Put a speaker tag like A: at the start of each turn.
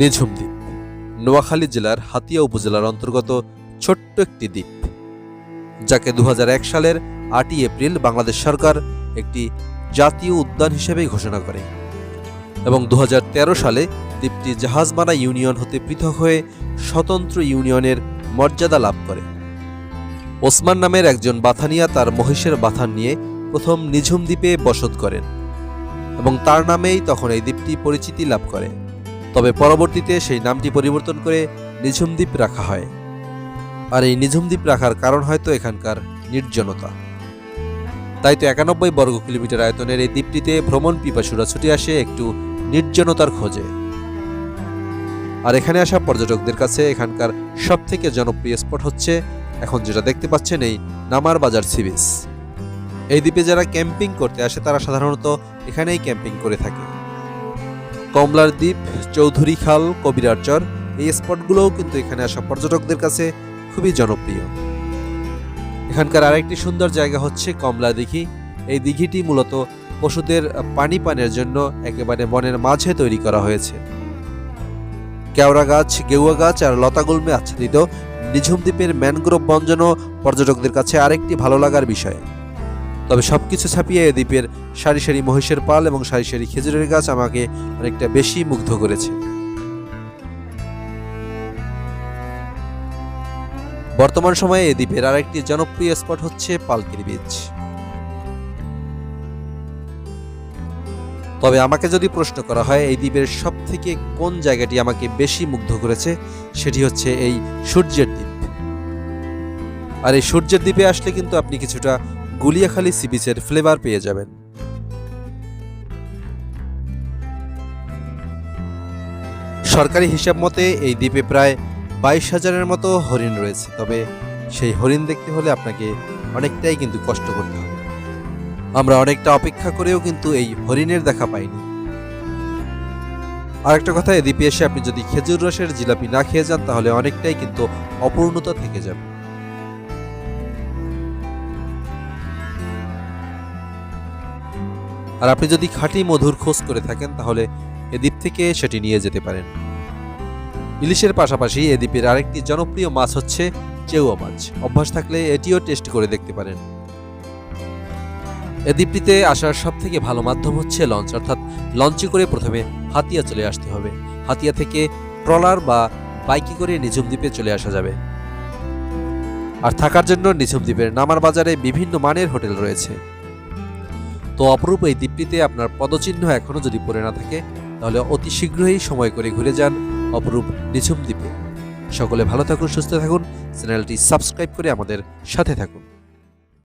A: নিঝুম দ্বীপ নোয়াখালী জেলার হাতিয়া উপজেলার অন্তর্গত ছোট্ট একটি দ্বীপ, যাকে দু হাজার এক সালের আটই এপ্রিল বাংলাদেশ সরকার একটি জাতীয় উদ্যান হিসেবে ঘোষণা করে এবং দু হাজার তেরো সালে দ্বীপটি জাহাজমারা ইউনিয়ন হতে পৃথক হয়ে স্বতন্ত্র ইউনিয়নের মর্যাদা লাভ করে। ওসমান নামের একজন বাথানিয়া তার মহিষের বাথান নিয়ে প্রথম নিঝুম দ্বীপে বসত করেন এবং তার নামেই তখন এই দ্বীপটি পরিচিতি লাভ করে। তবে পরবর্তীতে সেই নামটি পরিবর্তন করে নিঝুমদ্বীপ রাখা হয়। আর এই নিঝুমদ্বীপ রাখার কারণ হয়তো এখানকার নির্জনতা। তাই তো একানব্বই বর্গ কিলোমিটার আয়তনের এই দ্বীপটিতে ভ্রমণ পিপাসুরা ছুটে আসে একটু নির্জনতার খোঁজে। আর এখানে আসা পর্যটকদের কাছে এখানকার সব থেকে জনপ্রিয় স্পট হচ্ছে, এখন যেটা দেখতে পাচ্ছেন এই নামার বাজার সিবিচ এই দ্বীপে যারা ক্যাম্পিং করতে আসে তারা সাধারণত এখানেই ক্যাম্পিং করে থাকে। কমলার দ্বীপ, চৌধুরী খাল কবিরার চর এই স্পটগুলোও কিন্তু এখানে আসা পর্যটকদের কাছে খুবই জনপ্রিয়। এখানকার আরেকটি সুন্দর জায়গা হচ্ছে কমলা দিঘি। এই দিঘিটি মূলত পশুদের পানি পানের জন্য একেবারে বনের মাঝে তৈরি করা হয়েছে। কেওড়া গাছ, গেউয়া গাছ আর লতাগুল্মে আচ্ছাদিত নিঝুম দ্বীপের ম্যানগ্রোভ বঞ্জনও পর্যটকদের কাছে আরেকটি ভালো লাগার বিষয়। তবে সবকিছু ছাপিয়ে এ দ্বীপের সারি সারি মহিষের পাল এবং সারি সারি খেজুরের গাছ আমাকে অনেকটা বেশি মুগ্ধ করেছে। বর্তমান সময়ে এ দ্বীপের আরেকটি জনপ্রিয় স্পট হচ্ছে পালকির বিচ। তবে আমাকে যদি প্রশ্ন করা হয় এই দ্বীপের সব থেকে কোন জায়গাটি আমাকে বেশি মুগ্ধ করেছে, সেটি হচ্ছে এই সূর্যের দ্বীপ। আর এই সূর্যের দ্বীপে আসলে কিন্তু আপনি কিছুটা গুলিয়াখালী সি বিচের ফ্লেভার পেয়ে যাবেন। সরকারি হিসাব মতে, এই দ্বীপে প্রায় বাইশ হাজারের মতো হরিণ রয়েছে, তবে সেই হরিণ দেখতে হলে আপনাকে অনেকটাই কিন্তু কষ্ট করতে হবে। আমরা অনেকটা অপেক্ষা করেও কিন্তু এই হরিণের দেখা পাইনি। আরেকটা কথা এই দ্বীপে এসে আপনি যদি খেজুর রসের জিলাপি না খেয়ে যান, তাহলে অনেকটাই কিন্তু অপূর্ণতা থেকে যাবে। আর আপনি যদি খাঁটি মধুর খোঁজ করে থাকেন, তাহলে এ দ্বীপ থেকে সেটি নিয়ে যেতে পারেন। ইলিশের পাশাপাশি এ দ্বীপের আরেকটি জনপ্রিয় মাছ হচ্ছে চেউয়া মাছ। অভ্যাস থাকলে এটিও টেস্ট করে দেখতে পারেন। এ দ্বীপটিতে আসার সব থেকে ভালো মাধ্যম হচ্ছে লঞ্চ। অর্থাৎ লঞ্চে করে প্রথমে হাতিয়া চলে আসতে হবে। হাতিয়া থেকে ট্রলার বা বাইকে করে নিঝুম দ্বীপে চলে আসা যাবে। আর থাকার জন্য নিঝুম দ্বীপের নামার বাজারে বিভিন্ন মানের হোটেল রয়েছে। তো অপরূপ এই দ্বীপটিতে আপনার পদচিহ্ন এখনও যদি পড়ে না থাকে, তাহলে অতি শীঘ্রই সময় করে ঘুরে যান অপরূপ নিঝুম দ্বীপে। সকলে ভালো থাকুন, সুস্থ থাকুন, চ্যানেলটি সাবস্ক্রাইব করে আমাদের সাথে থাকুন।